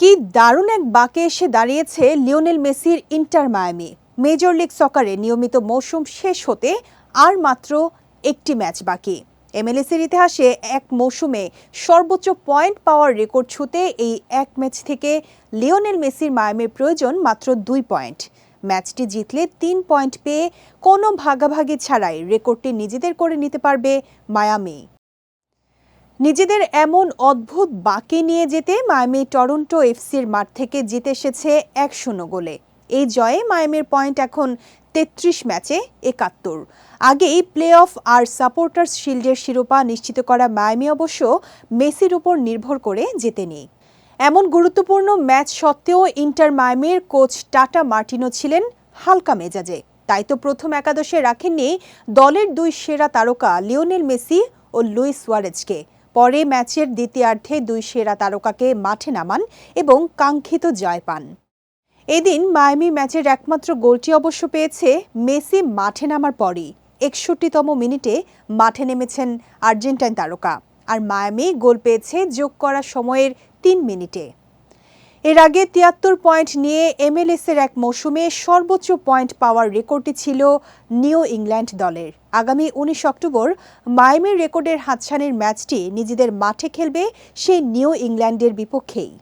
কি দারুণ এক বাঁকে এসে দাঁড়িয়েছে লিওনেল মেসির ইন্টার মায়ামি। মেজর লিগ সকারে নিয়মিত মৌসুম শেষ হতে আর মাত্র একটি ম্যাচ বাকি। এমএলএসির ইতিহাসে এক মৌসুমে সর্বোচ্চ পয়েন্ট পাওয়ার রেকর্ড ছুতে এই এক ম্যাচ থেকে লিওনেল মেসির মায়ামির প্রয়োজন মাত্র দুই পয়েন্ট। ম্যাচটি জিতলে তিন পয়েন্ট পেয়ে কোনো ভাগাভাগি ছাড়াই রেকর্ডটি নিজেদের করে নিতে পারবে মায়ামি। নিজেদের এমন অদ্ভুত বাঁকে নিয়ে যেতে মায়ামি টরন্টো এফসির মাঠ থেকে জিতে এসেছে এক শূন্য গোলে। এই জয়ে মায়ামির পয়েন্ট এখন তেত্রিশ ম্যাচে একাত্তর। আগেই প্লে অফ আর সাপোর্টার্স শিল্ডের শিরোপা নিশ্চিত করা মায়ামি অবশ্য মেসির উপর নির্ভর করে জেতেনি এমন গুরুত্বপূর্ণ ম্যাচ সত্ত্বেও ইন্টার মায়ামির কোচ টাটা মার্টিনো ছিলেন হালকা মেজাজে। তাই তো প্রথম একাদশে রাখেননি দলের দুই সেরা তারকা লিওনেল মেসি ও লুইস সুয়ারেজকে। পরে ম্যাচের দ্বিতীয়ার্ধে দুই সেরা তারকাকে মাঠে নামান এবং কাঙ্ক্ষিত জয় পান। এদিন মায়ামি ম্যাচের একমাত্র গোলটি অবশ্য পেয়েছে মেসি মাঠে নামার পরই। একষট্টিতম মিনিটে মাঠে নেমেছেন আর্জেন্টাইন তারকা। আর মায়ামি গোল পেয়েছে যোগ করা সময়ের তিন মিনিটে। এর আগে তিয়াত্তর পয়েন্ট নিয়ে এমএলএসের এক মৌসুমে সর্বোচ্চ পয়েন্ট পাওয়ার রেকর্ডটি ছিল নিউ ইংল্যান্ড দলের। আগামী উনিশ অক্টোবর মায়ামির রেকর্ডের হাতছানির ম্যাচটি নিজেদের মাঠে খেলবে সেই নিউ ইংল্যান্ডের বিপক্ষেই।